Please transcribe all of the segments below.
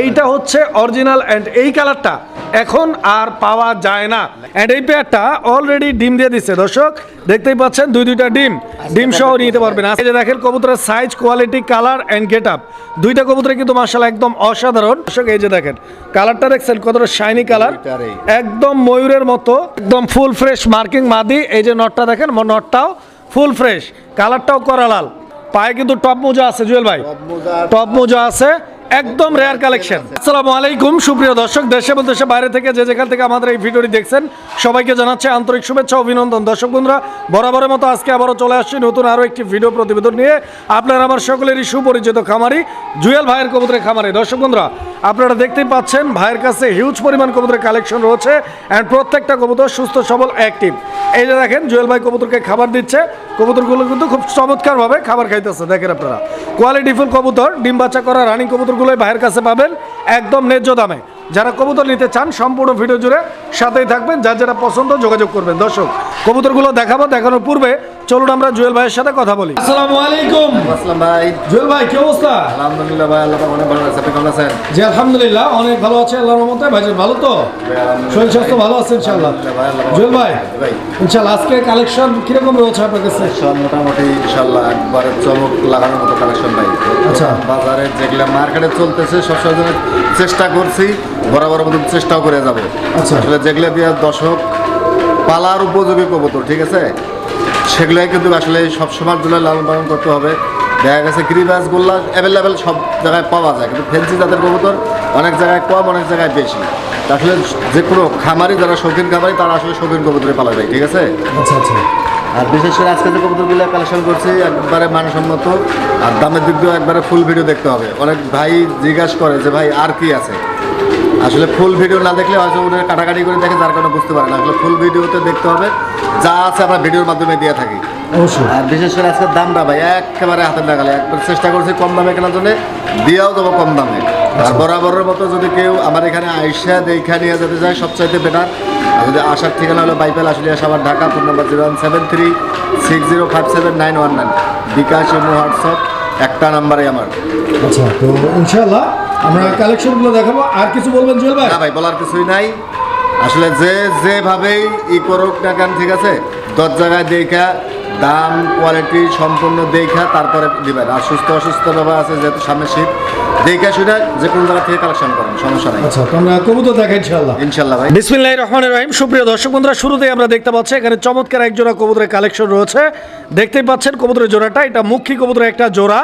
এইটা হচ্ছে original and এই কালারটা এখন আর পাওয়া যায় না। অ্যান্ড এই পেয়ারটা অলরেডি ডিম দিয়ে দিচ্ছে দর্শক দেখতেই পাচ্ছেন দুই দুইটা ডিম। ডিম সহ নিতে পারবেন। এই যে দেখেন কবুতরের size quality colour and get up দুইটা কবুতরে কিন্তু মার্শাল একদম অসাধারণ। দর্শক এই যে দেখেন কালারটা দেখছেন কতটা শাইনি কালার একদম ময়ূরের মতো একদম ফুল ফ্রেশ মার্কিং মাদি। এই যে নটটা দেখেন নটটাও ফুল ফ্রেশ কালারটাও করা লাল পায়ে কিন্তু টপ মোজা আছে জুয়েল ভাই। টপ মোজা আছে। একদম রেয়ার কালেকশন আসসালামু আলাইকুম, সুপ্রিয় দর্শক, দেশে এবং দেশে বাইরে থেকে যে যেখান থেকে আমাদের এই ভিডিওটি দেখছেন, সবাইকে জানাচ্ছে আন্তরিক শুভেচ্ছা, অভিনন্দন। দর্শক বন্ধুরা, বরাবরের মতো আজকে আবারও চলে আসছি নতুন আরও একটি ভিডিও প্রতিবেদন নিয়ে। আপনারা আমার সকলেরই সুপরিচিত খামারি, জুয়েল ভাইয়ের কবুতরের খামারি। দর্শক বন্ধুরা আপনারা দেখতেই পাচ্ছেন, ভাইয়ের কাছে হিউজ পরিমাণ কবুতরের কালেকশন রয়েছে অ্যান্ড প্রত্যেকটা কবুতর সুস্থ, সবল অ্যাক্টিভ এই যে দেখেন, জুয়েল ভাই কবুতরকে খাবার দিচ্ছে। কবুতরগুলো কিন্তু খুব চমৎকারভাবে খাবার খাইতেছে, দেখেন আপনারা। কোয়ালিটিফুল কবুতর, ডিম বাচ্চা করা রানিং কবুতরগুলোই ভাইয়ের কাছে পাবেন একদম ন্যায্য দামে। যারা কবুতর নিতে চান, সম্পূর্ণ ভিডিও জুড়ে সাথেই থাকবেন। যার যারা পছন্দ, যোগাযোগ করবেন। দর্শক কবুতরগুলো দেখাবো দেখানোর পূর্বে চলুন আমরা জুয়েল ভাইয়ের সাথে কথা বলি। আসসালামু আলাইকুম। আসসালাম ভাই। জুয়েল ভাই কি অবস্থা? আলহামদুলিল্লাহ ভাই আল্লাহ অনেক ভালো আছে। আপনি কেমন আছেন? জি আলহামদুলিল্লাহ অনেক ভালো আছে আল্লাহর রহমতে। ভাইজান ভালো তো? শরীর স্বাস্থ্য ভালো আছে ইনশাআল্লাহ। জুয়েল ভাই ভাই। ইনশাআল্লাহ আজকে কালেকশন কীরকম রয়েছে আপনার কাছে? সব মোটামুটি ইনশাল্লাহ একবারে চমক লাগানোর মতো কালেকশন ভাই। আচ্ছা। বাজারে যেগুলো মার্কেটে চলতেছে সবসময় চেষ্টা করছি বরাবর মতো চেষ্টাও করে যাব। আচ্ছা। আসলে যেগুলো দিয়ে দর্শক পালার উপযোগী কবুতর ঠিক আছে? সেগুলোই কিন্তু আসলে সবসময়ের জন্য লালন পালন করতে হবে। দেখা গেছে গ্রিবাসগুলো অ্যাভেলেবেল সব জায়গায় পাওয়া যায় কিন্তু ফেন্সি জাতের কবুতর অনেক জায়গায় কম অনেক জায়গায় বেশি। আসলে যে কোনো খামারি যারা শৌখিন খামারি তারা আসলে শৌখিন কবুতরে পালা যায় ঠিক আছে? আচ্ছা আচ্ছা। আর বিশেষ করে আজকে যে কবুতরগুলো কালেকশন করছি একবারে মানসম্মত আর দামের দিক দিয়েও একবারে ফুল ভিডিও দেখতে হবে। অনেক ভাই জিজ্ঞাসা করে যে ভাই আর কি আছে? আসলে ফুল ভিডিও না দেখলে হয়তো ওদের কাটাকাটি করে দেখে যার কারণে বুঝতে পারে না। আসলে ফুল ভিডিওতে দেখতে হবে যা আছে আমরা ভিডিওর মাধ্যমে দিয়ে থাকি। অবশ্যই। আর বিশেষ করে আজকের দামটা ভাই একেবারে হাতের নাগালে। একবার চেষ্টা করছি কম দামে কেনার জন্য দিয়েও দেবো কম দামে। আর বরাবরের মতো যদি কেউ আমার এখানে আইসা দেখা নিয়ে যেতে চায় সবচাইতে বেটার আর যদি আসার ঠিকানা হলো বাইপেল আসলে আসাবার Dhaka phone number zero one seven three six zero five seven nine one nine bKash এবং হোয়াটসঅ্যাপ একটা নাম্বারে আমার। আচ্ছা তো ইনশাআল্লাহ আমরা কালেকশনগুলো দেখাবো। আর কিছু বলবেন জুয়েল ভাই? না ভাই বলার কিছুই নাই। আসলে যে যেভাবেই ই করুক না কেন ঠিক আছে? দশ জায়গায় দেখা দাম কোয়ালিটি সম্পূর্ণ দেখা তারপরে দিবেন। আর সুস্থ অসুস্থ ব্যাপার আছে যেহেতু সামনে শীত দেখা শুনে যে কোনো জায়গা থেকে কালেকশন করেন সমস্যা নাই। আচ্ছা তো আমরা কবুতর দেখা ইনশাআল্লাহ। ইনশাল্লাহ ভাই। বিসমিল্লাহির রহমানির রহিম। সুপ্রিয় দর্শক বন্ধুরা শুরুতেই আমরা দেখতে পাচ্ছি এখানে চমৎকার এক জোড়া কবুতরের কালেকশন রয়েছে। দেখতেই পাচ্ছেন কবুতরের জোড়াটা এটা কবুতরের একটা জোড়া।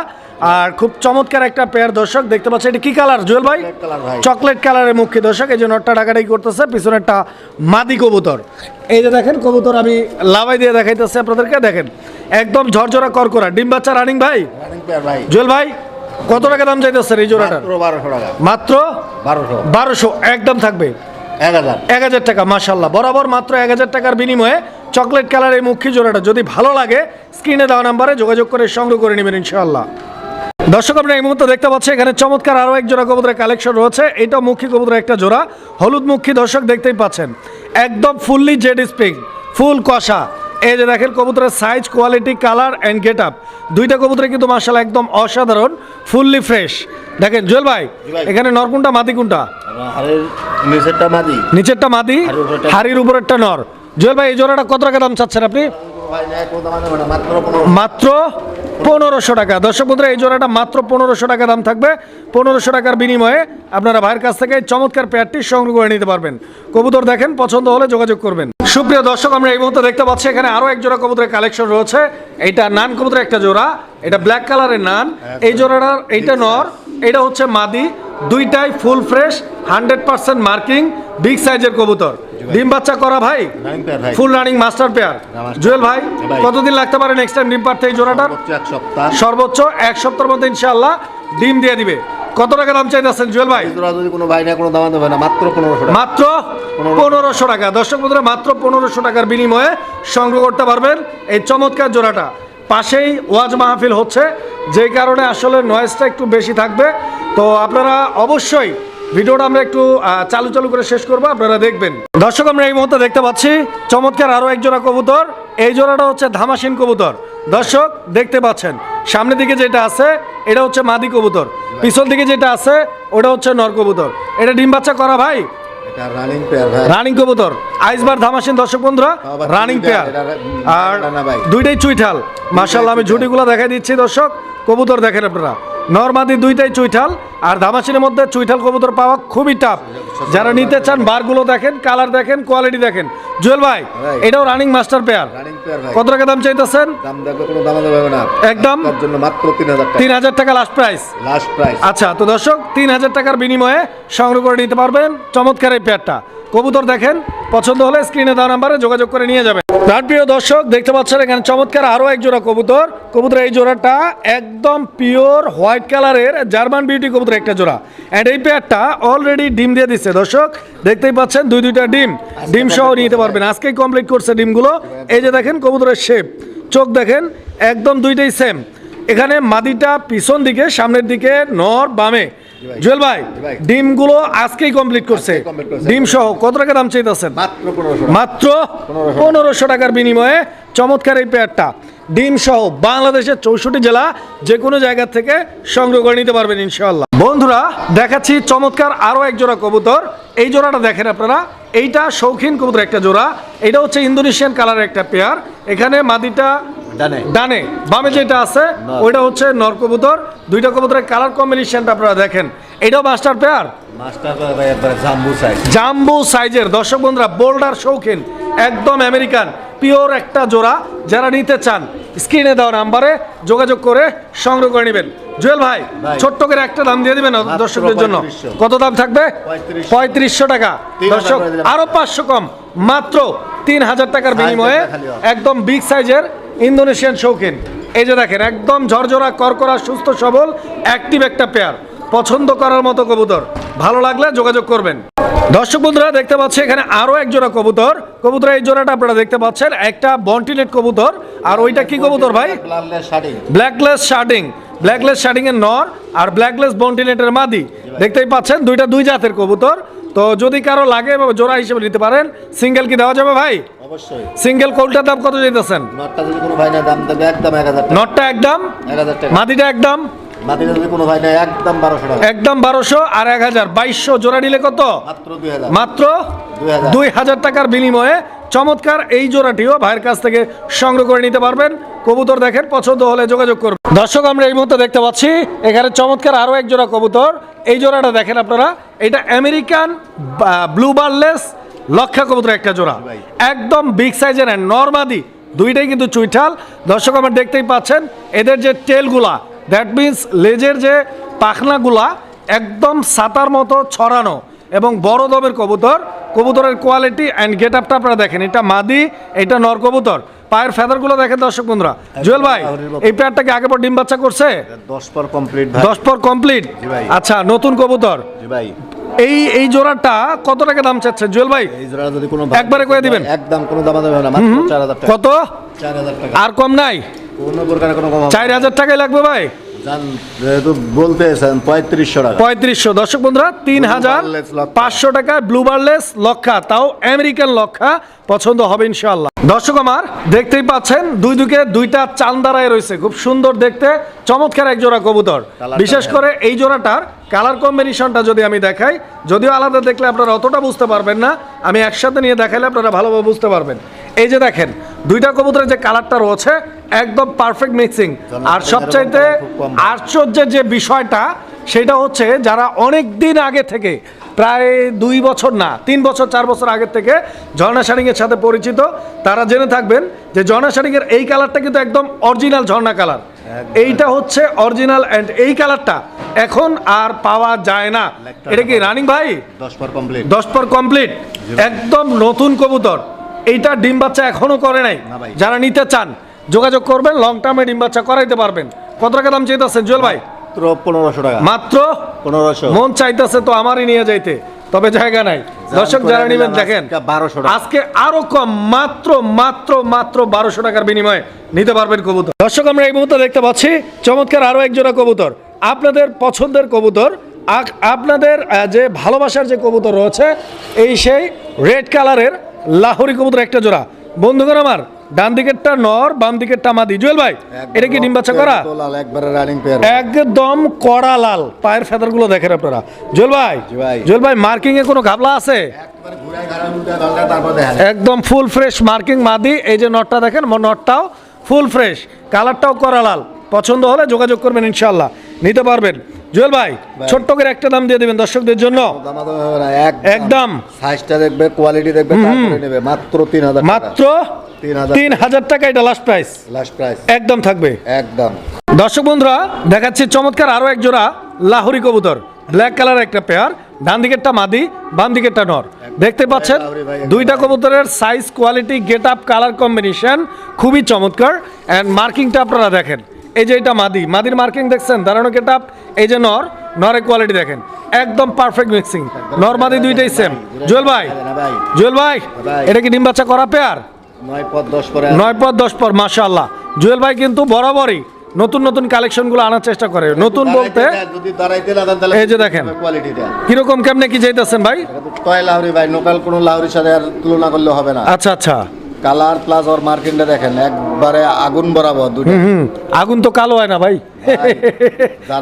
আর খুব চমৎকার একটা পেয়ার দর্শক দেখতে পাচ্ছেন এটা কি কালার জুয়েল ভাই? চকলেট কালারের মুখী দর্শক এই যে নটটা ডাকাটাই করতেছে পিছনে একটা মাদি কবুতর। এই যে দেখেন কবুতর আমি লাভাই দিয়ে দেখাইতেছি আপনাদেরকে দেখেন একদম ঝরঝরা করকরা ডিম বাচ্চা রানিং ভাই? জুয়েল ভাই কত টাকা দাম চাইতেছেন এই টাকা। মাত্র বারোশো। একদম থাকবে। এক হাজার। টাকা মাসাল্লাহ বরাবর মাত্র এক হাজার টাকার বিনিময়ে চকলেট কালার এই মুখী জোড়াটা। যদি ভালো লাগে স্ক্রিনে দেওয়া নাম্বারে যোগাযোগ করে সংগ্রহ করে নেবেন ইনশাআল্লাহ। দর্শক আপনারা এই মুহূর্তে দেখতে পাচ্ছেন এখানে চমৎকার আরও এক জোড়া কবুতরের কালেকশন রয়েছে। এটা মুখী কবুতরের একটা জোড়া হলুদ মুখী দর্শক দেখতেই পাচ্ছেন। একদম ফুললি জেড স্প্রিং ফুল কষা। এই যে দেখেন কবুতরের size quality colour and get up দুইটা কবুতরে কিন্তু মার্শাল একদম অসাধারণ ফুললি ফ্রেশ দেখেন জুয়েল ভাই। এখানে নরকুনটা মাদি কোনটা? নিচেরটা মাদি। নিচেরটা মাদি হাড়ির উপরেরটা- নর। জুয়েল ভাই এই জোড়াটা কত টাকা দাম চাচ্ছেন আপনি? মাত্র পনেরোশো টাকা। দর্শক বন্ধুরা এই জোড়াটা মাত্র পনেরোশো টাকা দাম থাকবে। পনেরোশো টাকার বিনিময়ে আপনারা ভাইয়ের কাছ থেকে এই চমৎকার পেয়ারটি সংগ্রহ করে নিতে পারবেন। কবুতর দেখেন পছন্দ হলে যোগাযোগ করবেন। সুপ্রিয় দর্শক আমরা এই মুহূর্তে দেখতে পাচ্ছি এখানে আরও এক জোড়া কবুতরের কালেকশন রয়েছে। এইটা নান কবুতরের একটা জোড়া। এটা ব্ল্যাক কালারের নান। এই জোড়াটার এইটা নর এটা হচ্ছে মাদি। দুইটাই full fresh hundred percent marking big সাইজের কবুতর। ডিম বাচ্চা করা ভাই। Full running master pair Jewel ভাই ভাই। কতদিন লাগতে পারে নেক্সট টাইম ডিম পারতে এই জোড়াটার? সপ্তাহ। সর্বোচ্চ এক সপ্তাহের মধ্যে ইনশাআল্লাহ ডিম দিয়ে দিবে। কত টাকা দাম চাইতেছেন জুয়েল ভাই? যদি কোনো ভাই না কোনো দাম দেবে না মাত্র পনেরোশো মাত্র পনেরোশো। টাকা। দর্শক বন্ধুরা মাত্র পনেরোশো টাকার বিনিময়ে সংগ্রহ করতে পারবেন এই চমৎকার জোড়াটা। পাশেই ওয়াজ মাহফিল হচ্ছে যেই কারণে আসলে নয়েজটা একটু বেশি থাকবে। তো আপনারা অবশ্যই ভিডিওটা আমরা একটু চালু চালু করে শেষ করব আপনারা দেখবেন। দর্শক আমরা এই মুহূর্তে দেখতে পাচ্ছি চমৎকার আরও এক জোড়া কবুতর। এই জোড়াটা হচ্ছে ধামাসিন কবুতর। দর্শক দেখতে পাচ্ছেন সামনের দিকে যেটা আছে এটা হচ্ছে মাদি কবুতর। পিছন দিকে যেটা আছে ওটা হচ্ছে নর কবুতর। এটা ডিম বাচ্চা করা ভাই? রানিং কবুতর। আইসবার ধামাসিন দর্শক বন্ধুরা রানিং পেয়ার আর। দুইটাই চুইঠাল। মাশাল্লাহ আমি। ঝুটিগুলো দেখাই দিচ্ছি দর্শক। কবুতর দেখেন আপনারা। নর্মাদি দুইটাই চুইঠাল আর ধামাসিনের মধ্যে চুইঠাল কবুতর পাওয়া খুবই টাফ যারা নিতে চান বারগুলো দেখেন কালার দেখেন কোয়ালিটি দেখেন। জুয়েল ভাই। এটাও রানিং মাস্টার পেয়ার কত টাকা দাম চাইতেছেন? একদম। তিন হাজার টাকা। লাস্ট প্রাইস লাস্ট প্রাইস আচ্ছা তো দর্শক তিন হাজার টাকার বিনিময়ে সংগ্রহ করে নিতে পারবেন। চমৎকার এই পেয়ারটা কবুতর দেখেন পছন্দ হলে স্ক্রিনে দেওয়া নাম্বারে যোগাযোগ করে নিয়ে যাবেন। প্রাণ প্রিয় দর্শক দেখতে পাচ্ছেন এখানে চমৎকার আরও এক জোড়া কবুতর। কবুতর এই জোড়াটা একদম পিওর হোয়াইট কালারের জার্মান বিউটি কবুতর একটা জোড়া। অ্যান্ড এই পেয়ারটা অলরেডি ডিম দিয়ে দিচ্ছে। দর্শক দেখতেই পাচ্ছেন দুই দুইটা ডিম। ডিম সহ নিতে পারবেন। আজকেই কমপ্লিট করছে ডিমগুলো। এই যে দেখেন কবুতরের শেপ চোখ দেখেন একদম দুইটাই সেম এখানে মাদিটা পিছন দিকে সামনের দিকে নর বামে। জুয়েল ভাই। ডিমগুলো আজকেই কমপ্লিট করছে। ডিম সহ কত টাকা দাম চাইতেছেন? মাত্র পনেরোশো মাত্র পনেরোশো টাকার বিনিময়ে চমৎকার এই পেয়ারটা ডিম সহ বাংলাদেশের চৌষট্টি জেলা যে কোনো জায়গা থেকে সংগ্রহ করে নিতে পারবেন ইনশাল্লাহ বন্ধুরা দেখাচ্ছি চমৎকার আরও এক জোড়া কবুতর। এই জোড়াটা দেখেন আপনারা এইটা শৌখিন কবুতর একটা জোড়া। এটা হচ্ছে ইন্দোনেশিয়ান কালারের একটা পেয়ার এখানে মাদিটা ডানে। ডানে। বামে যেটা আছে ওইটা হচ্ছে নর কবুতর। দুইটা কবুতরের কালার কম্বিনেশনটা আপনারা দেখেন। এটাও মাস্টার পেয়ার জাম্বু সাইজ জাম্বু সাইজের দর্শক বন্ধুরা বোল্ডার শৌখিন একদম আমেরিকান পিওর একটা জোড়া। যারা নিতে চান স্ক্রিনে দেওয়া নাম্বারে যোগাযোগ করে সংগ্রহ করে নেবেন। জুয়েল ভাই। ছোট্ট করে একটা দাম দিয়ে দিবেন দর্শকদের জন্য। কত দাম থাকবে? পঁয়ত্রিশশো। টাকা। দর্শক করে দিলাম। আরও পাঁচশো কম। মাত্র তিন হাজার টাকার বিনিময়ে। একদম বিগ সাইজের ইন্দোনেশিয়ান শৌখিন। এই যে দেখেন একদম ঝরঝরা করকরা সুস্থ সবল অ্যাক্টিভ একটা পেয়ার পছন্দ করার মতো কবুতর। ভালো লাগলে যোগাযোগ করবেন। দর্শক বন্ধুরা দেখতে পাচ্ছি এখানে আরও এক জোড়া কবুতর। কবুতর এই জোড়াটা আপনারা দেখতে পাচ্ছেন একটা বন্টিনেট কবুতর। আর ওইটা কি কবুতর ভাই? ব্ল্যাকলেস শার্টিং ব্ল্যাকলেস শার্টিং এর নর আর ব্ল্যাকলেস বন্টিনেটের মাদি। দেখতেই পাচ্ছেন দুইটা দুই জাতের কবুতর। তো যদি কারও লাগে জোড়া হিসেবে নিতে পারেন। সিঙ্গেল কি দেওয়া যাবে ভাই? অবশ্যই। সিঙ্গেল কোলটার দাম কত যেতেছেন নটটা যদি কোনো ভাই না দাম দেবে একদম এক হাজার নটটা একদম? এক হাজার টাকা। মাদিটা একদম? মাটিটা যদি কোনো ভাই না একদম বারোশো টাকা। একদম বারোশো আর এক হাজার। বাইশশো জোড়া নিলে কত? মাত্র দুই হাজার। মাত্র দুই হাজার। টাকার বিনিময়ে চমৎকার এই জোড়াটিও ভাইয়ের কাছ থেকে সংগ্রহ করে নিতে পারবেন। কবুতর দেখেন পছন্দ হলে যোগাযোগ করবেন দর্শক আমরা এই মুহূর্তে দেখতে পাচ্ছি এখানে চমৎকার আরও এক জোড়া কবুতর। এই জোড়াটা দেখেন আপনারা এটা আমেরিকান ব্লু বার্লেস লক্ষা কবুতর একটা জোড়া। একদম বিগ সাইজের নর্মাদি দুইটাই কিন্তু চুইঠাল। দর্শক আমরা দেখতেই পাচ্ছেন এদের যে টেলগুলা দ্যাট মিন্স লেজের যে পাখনাগুলা একদম সাতার মতো ছড়ানো এবং বড় দমের কবুতর। কবুতরের কোয়ালিটি অ্যান্ড গেট আপটা আপনারা দেখেন এটা মাদি এটা নর কবুতর। পায়ের ফেদারগুলো দেখেন দর্শক বন্ধুরা। জুয়েল ভাই। এই পেয়ারটাকে আগে পর ডিম বাচ্চা করছে? দশ পর কমপ্লিট দশ পর কমপ্লিট আচ্ছা নতুন কবুতর। ভাই। এই এই জোড়াটা কত টাকা দাম চাচ্ছে? জুয়েল ভাই এই জোড়া যদি কোনো একবারে করে দিবেন? একদম কোনো দাম দেবে না মাত্র চার হাজার টাকা। কত? চার হাজার টাকা। আর কম নাই? কোনো প্রকার কোনো কম হবে না। চার হাজার টাকাই লাগবে ভাই। পঁয়ত্রিশশো দর্শক বন্ধুরা তিন হাজার পাঁচশো টাকায় ব্লু বার্লেস লক্ষা তাও আমেরিকান লক্ষা পছন্দ হবে ইনশাল্লাহ দর্শক আমার দেখতেই পাচ্ছেন দুই দিকে দুইটা চান্দারায় রয়েছে খুব সুন্দর দেখতে চমৎকার এক জোড়া কবুতর। বিশেষ করে এই জোড়াটার কালার কম্বিনেশনটা যদি আমি দেখাই যদিও আলাদা দেখলে আপনারা অতটা বুঝতে পারবেন না আমি একসাথে নিয়ে দেখাইলে আপনারা ভালোভাবে বুঝতে পারবেন। এই যে দেখেন দুইটা কবুতরের যে কালারটা রয়েছে একদম পারফেক্ট মিক্সিং আর সবচাইতে আশ্চর্যের যে বিষয়টা সেটা হচ্ছে যারা অনেক দিন আগে থেকে প্রায় দুই বছর না তিন বছর চার বছর আগের থেকে ঝর্ণা শাড়িংয়ের সাথে পরিচিত তারা জেনে থাকবেন যে ঝর্ণা শাড়িংয়ের এই কালারটা কিন্তু একদম অরিজিনাল ঝর্ণা কালার। এইটা হচ্ছে অরিজিনাল অ্যান্ড এই কালারটা এখন আর পাওয়া যায় না। এটা কি রানিং ভাই? দশ পর কমপ্লিট দশ পর কমপ্লিট একদম নতুন কবুতর। এইটা ডিম বাচ্চা এখনও করে নাই। যারা নিতে চান যোগাযোগ করবেন লং টার্মে ডিম বাচ্চা করাইতে পারবেন। কত টাকা দাম চাইতেছেন জুয়েল ভাই? পনেরোশো টাকা। মাত্র? পনেরোশো। মন চাইতেছে তো আমারই নিয়ে যাইতে তবে জায়গা নাই। দর্শক যারা নেবেন দেখেন আজকে 1200 টাকা। আজকে আরও কম মাত্র মাত্র মাত্র বারোশো টাকার বিনিময়ে নিতে পারবেন কবুতর। দর্শক আমরা এই মুহূর্তে দেখতে পাচ্ছি চমৎকার আরও এক জোড়া কবুতর। আপনাদের পছন্দের কবুতর আপনাদের যে ভালোবাসার যে কবুতর রয়েছে এই সেই রেড কালারের লাহোরি কবুতর একটা জোড়া। বন্ধুগণ আমার ডান দিকেরটা নর বাম দিকেরটা মাদি। জুয়েল ভাই এটা কি ডিম বাচ্চা করা? লাল একবারে রানিং পেয়ার একদম কড়া লাল। পায়ের ফেদারগুলো দেখেন আপনারা। জুয়েল ভাই জুয়েল ভাই মার্কিং এ কোনো ঘাবলা আছে? একদম ফুল ফ্রেশ মার্কিং মাদি। এই যে নটটা দেখেন নটটাও ফুল ফ্রেশ কালারটাও কড়া লাল। পছন্দ হলে যোগাযোগ করবেন ইনশাল্লাহ নিতে পারবেন। জুয়েল ভাই ছোট্ট করে একটা দাম দিয়ে দিবেন দর্শকদের জন্য একদম। সাইজটা দেখবে কোয়ালিটি দেখবে তারপরে নেবে মাত্র তিন হাজার মাত্র তিন হাজার তিন হাজার টাকা এটা লাস্ট প্রাইস লাস্ট প্রাইস একদম থাকবে একদম দর্শক বন্ধুরা দেখাচ্ছি চমৎকার আরও এক জোড়া লাহোরি কবুতর ব্ল্যাক কালার একটা পেয়ার ডান দিকেরটা মাদি বাম দিকেরটা নর দেখতে পাচ্ছেন দুইটা কবুতরের size quality get up colour combination খুবই চমৎকার অ্যান্ড মার্কিংটা আপনারা দেখেন এই যে এটা মাদি মাদির মার্কিং দেখছেন? দাঁড়ানো গেট আপ এই যে নর নরের কোয়ালিটি দেখেন। একদম পারফেক্ট মিক্সিং নর মাদি দুইটাই সেম জুয়েল ভাই জুয়েল ভাই। এটা কি ডিম বাচ্চা করা পেয়ার নয় পদ দশ পর দশ পর মাশাল্লাহ জুয়েল ভাই কিন্তু বরাবরই নতুন নতুন কালেকশনগুলো আনার চেষ্টা করে। নতুন বলতে এই যে দেখেন। কীরকম কেমনে কি চাইতেছেন ভাই? ভাই লোকাল কোনো লাহরির সাথে আর তুলনা করলে হবে না। আচ্ছা আচ্ছা। কালার প্লাস ওর মার্কিংটা দেখেন একবারে আগুন বরাবর দুটো আগুন তো কালো হয় না ভাই।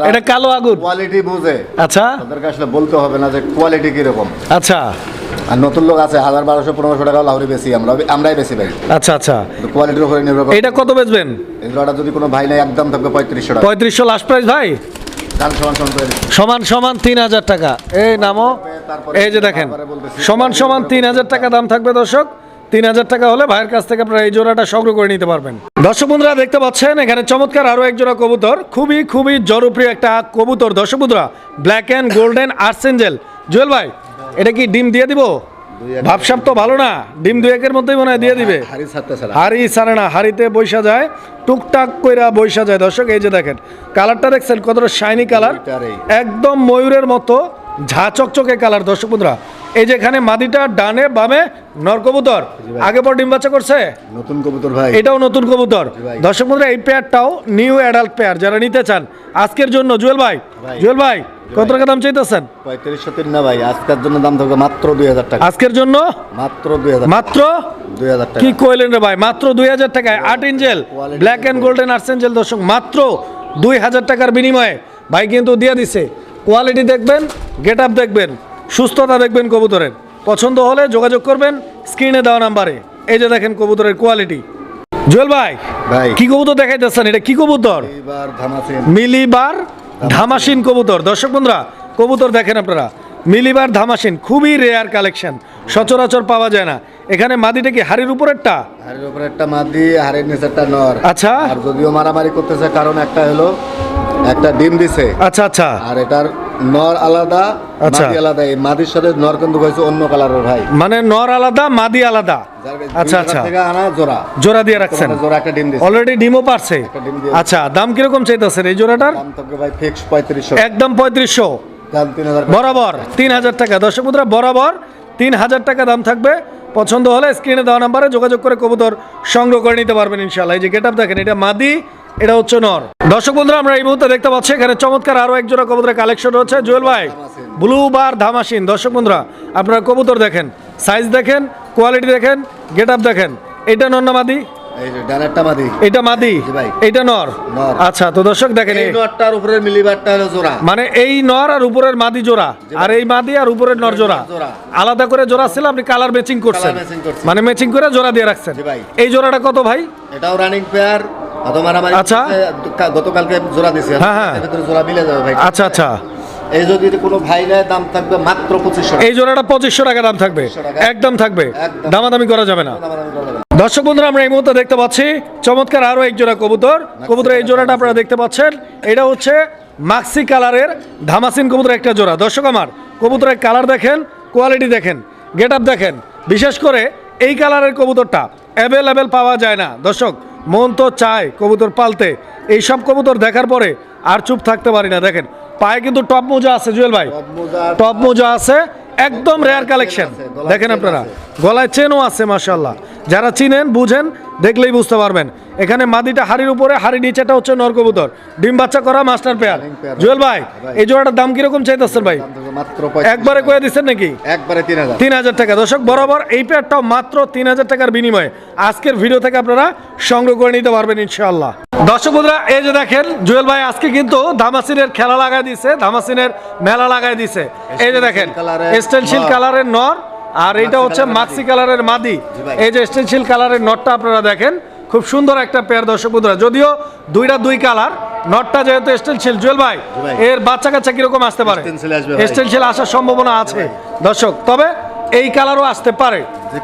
এটা কালো আগুন। কোয়ালিটি বুঝে আচ্ছা। তাদেরকে আসলে বলতে হবে না যে কোয়ালিটি কীরকম। আচ্ছা। আর নতুন লোক আছে হাজার বারোশো পনেরোশো টাকা লাহরি বেশি আমরা আমরাই বেশি ভাই। আচ্ছা আচ্ছা। কোয়ালিটির উপরে নির্ভর করে। এটা কত বেচবেন? জোড়াটা যদি কোনো ভাই নাই একদম থাকবে পঁয়ত্রিশশো টাকা। পঁয়ত্রিশশো লাস্ট প্রাইস ভাই? সমান সমান সমান সমান তিন হাজার টাকা। এই নামো। এই যে দেখেন সমান সমান তিন হাজার টাকা দাম থাকবে দর্শক। তিন হাজার টাকা হলে ভাইয়ের কাছ থেকে আপনারা এই জোড়াটা সংগ্রহ করে নিতে পারবেন। দর্শক বন্ধুরা দেখতে পাচ্ছেন এখানে চমৎকার আরও এক জোড়া কবুতর খুবই খুবই জনপ্রিয় একটা কবুতর। দর্শক বন্ধুরা black and golden archangel Jewel ভাই এটা কি ডিম দিয়ে দিব? ভাবসাপ তো ভালো না ডিম দু একের মধ্যেই মনে হয় দিয়ে দিবে। হাড়ি ছাড়তে সারে না হাড়িতে বৈশা যায় টুকটাক কইরা বৈশা যায়। দর্শক এই যে দেখেন কালারটা দেখছেন কতটা শাইনি কালার একদম ময়ূরের মতো ঝা চকচকে কালার দর্শক বন্ধুরা। এই যে এখানে মাদিটা ডানে বামে নরকবুতর। আগে পর ডিম বাচ্চা করছে? নতুন কবুতর ভাই। এটাও নতুন কবুতর। দর্শক বন্ধুরা এই পেয়ারটাও নিউ অ্যাডাল্ট পেয়ার যারা নিতে চান আজকের জন্য জুয়েল ভাই। জুয়েল ভাই কত টাকা দাম চাইতেছেন? পঁয়ত্রিশশো তিন না ভাই আজকের জন্য দাম থাকবে মাত্র দুই হাজার টাকা। আজকের জন্য? মাত্র দুই হাজার মাত্র? দুই হাজার টাকা। কি কইলেন রে ভাই মাত্র দুই হাজার টাকায় আট angel black and golden archangel দর্শক মাত্র দুই হাজার টাকার বিনিময়ে। ভাই কিন্তু দিয়ে দিছে। কোয়ালিটি দেখবেন গেট আপ দেখবেন সুস্থতা দেখবেন কবুতরের। পছন্দ হলে যোগাযোগ করবেন স্ক্রিনে দেওয়া নাম্বারে। এই যে দেখেন কবুতরের কোয়ালিটি। জুয়েল ভাই ভাই। কি কবুতর দেখাইতেছেন? এটা কি কবুতর? মিলিবার ধামাসিন। কবুতর। দর্শক বন্ধুরা কবুতর দেখেন আপনারা। মিলিবার ধামাসিন খুবই রেয়ার কালেকশন সচরাচর পাওয়া যায় না। এখানে মাদিটা কি হাড়ির উপরেরটা? হাড়ির উপরে একটা মাদি হাড়ের নিচে একটা নর। আচ্ছা। আর যদিও মারামারি করতেছে কারণ একটা হলো একটা ডিম দিছে। আচ্ছা আচ্ছা। আর এটার নর আলাদা আচ্ছা। মাদি আলাদা। এই মাদির সাথে নর কিন্তু হয়েছে অন্য কালারের ভাই। মানে নর আলাদা মাদি আলাদা। আচ্ছা আচ্ছা। থেকে আনা জোড়া। জোড়া দিয়ে রাখছেন। জোড়া একটা ডিম দিছে। অলরেডি ডিমও পারছে। আচ্ছা দাম কীরকম চাইতেছেন এই জোড়াটার? দাম থাকবে ভাই ফিক্স পঁয়ত্রিশশো। একদম পঁয়ত্রিশশো। দাম তিন হাজার বরাবর তিন হাজার টাকা। দর্শক মুদ্রা বরাবর তিন হাজার টাকা দাম থাকবে। পছন্দ হলে স্ক্রিনে দেওয়া নাম্বারে যোগাযোগ করে কবুতর সংগ্রহ করে নিতে পারবেন ইনশাল্লাহ এই যে গেট দেখেন, এটা মাদি, এটা হচ্ছে নর। দর্শক বন্ধুরা, আমরা এই মুহূর্তে দেখতে পাচ্ছি, এখানে চমৎকার আরও একজোড়া কবুতরের কালেকশন রয়েছে। জুয়েল ভাই, ব্লু বার ধামাসিন। দর্শক বন্ধুরা, আপনারা কবুতর দেখেন সাইজ দেখেন কোয়ালিটি দেখেন গেট দেখেন। এটা নন্নামাদি ডানেরটা মাদি এটা মাদি ভাই। এটা নর নর। আচ্ছা তো দর্শক দেখেন এই এই- নটটার মিলিবারটা হলো জোড়া মানে এই নর আর উপরের মাদি জোড়া আর এই মাদি আর উপরের নর জোড়া জোড়া। আলাদা করে জোড়া ছিল আপনি কালার ম্যাচিং করছেন। মানে ম্যাচিং করে জোড়া দিয়ে রাখছেন ভাই। এই জোড়াটা কত ভাই এটাও রানিং পেয়ার আচ্ছা। গতকালকে জোড়া দিছে হ্যাঁ, হ্যাঁ। জোড়া মিলে যাবে ভাই আচ্ছা আচ্ছা এই যদি কোনো ভাই নেয় দাম থাকবে মাত্র পঁচিশশো এই জোড়াটা পঁচিশশো টাকা দাম থাকবে। 2500 টাকা। একদম থাকবে। দামাদামি করা যাবে না। দর্শক বন্ধুরা আমরা এই মুহূর্তে দেখতে পাচ্ছি চমৎকার আরও এক জোড়া কবুতর। কবুতর এই জোড়াটা আপনারা দেখতে পাচ্ছেন। এটা হচ্ছে মাক্সি কালারের ধামাসিন কবুতর একটা জোড়া। দর্শক আমার কবুতরের কালার দেখেন কোয়ালিটি দেখেন গেট আপ দেখেন। বিশেষ করে এই কালারের কবুতরটা অ্যাভেলেবেল পাওয়া যায় না। দর্শক মন তো চায় কবুতর পালতে। এই সব কবুতর দেখার পরে আর চুপ থাকতে পারি না। দেখেন পায়ে কিন্তু টপ মোজা আছে জুয়েল ভাই। টপ মোজা আছে। একদম রেয়ার কালেকশন দেখেন আপনারা। গলায় চেনও আছে মাশাল্লাহ যারা চিনেন বুঝেন দেখলেই বুঝতে পারবেন। এখানে মাদিটা হাড়ির উপরে হাড়ি নিচেটা হচ্ছে নরকবুতর। ডিম বাচ্চা করা মাস্টার পেয়ার। জুয়েল ভাই। এই জোড়াটার দাম কীরকম চাইতেছেন ভাই? মাত্র একবারে কয়ে দিচ্ছেন নাকি? একবারে তিন হাজার। টাকা। দর্শক বরাবর এই পেয়ারটাও মাত্র তিন হাজার টাকার বিনিময়ে। আজকের ভিডিও থেকে আপনারা সংগ্রহ করে নিতে পারবেন ইনশাআল্লাহ। দর্শক বন্ধুরা এই যে দেখেন জুয়েল ভাই আজকে কিন্তু ধামাসিনের খেলা লাগাই দিছে ধামাসিনের মেলা লাগাই দিছে। এই যে দেখেন স্টেনশিল কালারের নর। আর এটা হচ্ছে মাক্সি কালারের মাদি। এই যে স্টেনশিল কালারের নটটা আপনারা দেখেন খুব সুন্দর একটা পেয়ার দর্শক বন্ধুরা। যদিও দুইটা দুই কালার নটটা যেহেতু স্টেনশিল জুয়েল ভাই। এর বাচ্চা কাচ্চা কীরকম আসতে পারে? স্টেনশিল আসার সম্ভাবনা আছে। দর্শক তবে এই কালারও আসতে পারে।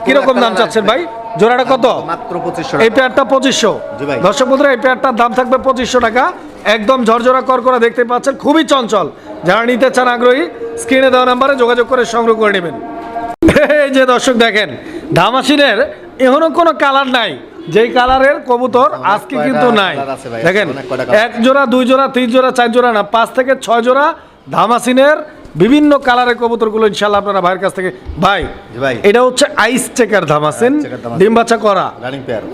কীরকম দাম চাচ্ছেন ভাই? জোড়াটা কত? মাত্র পঁচিশশো এই পেয়ারটা পঁচিশশো। দর্শক বন্ধুরা এই পেয়ারটার দাম থাকবে পঁচিশশো টাকা। একদম ঝরঝরা কর করে দেখতে পাচ্ছেন খুবই চঞ্চল। যারা নিতে চান আগ্রহী স্ক্রিনে দেওয়া নাম্বারে যোগাযোগ করে সংগ্রহ করে নেবেন। এই যে দর্শক দেখেন ধামাসিনের এখনও কোনো কালার নাই। যেই কালারের কবুতর আজকে কিন্তু নাই। দেখেন। এক জোড়া দুই জোড়া তিন জোড়া চার জোড়া না পাঁচ থেকে ছয় জোড়া ধামাসিনের বিভিন্ন কালারের কবুতরগুলো ইনশাল্লাহ আপনারা ভাইয়ের কাছ থেকে ভাই ভাই। এটা হচ্ছে আইস চেকার ধাম ডিম বাচ্চা করা?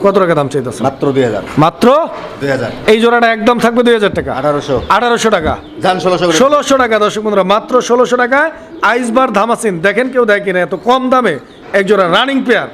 কত টাকা দাম চাইতেছে মাত্র দুই হাজার। মাত্র? দুই হাজার। এই জোড়াটা একদম থাকবে দুই হাজার টাকা। আঠারোশো। আঠারোশো টাকা। ষোলোশো ষোলোশো টাকা দর্শক বন্ধুরা মাত্র ষোলোশো টাকা। আইস আইসবার ধামাসিন দেখেন কেউ দেয় কিনা এত কম দামে এক জোড়া রানিং পেয়ার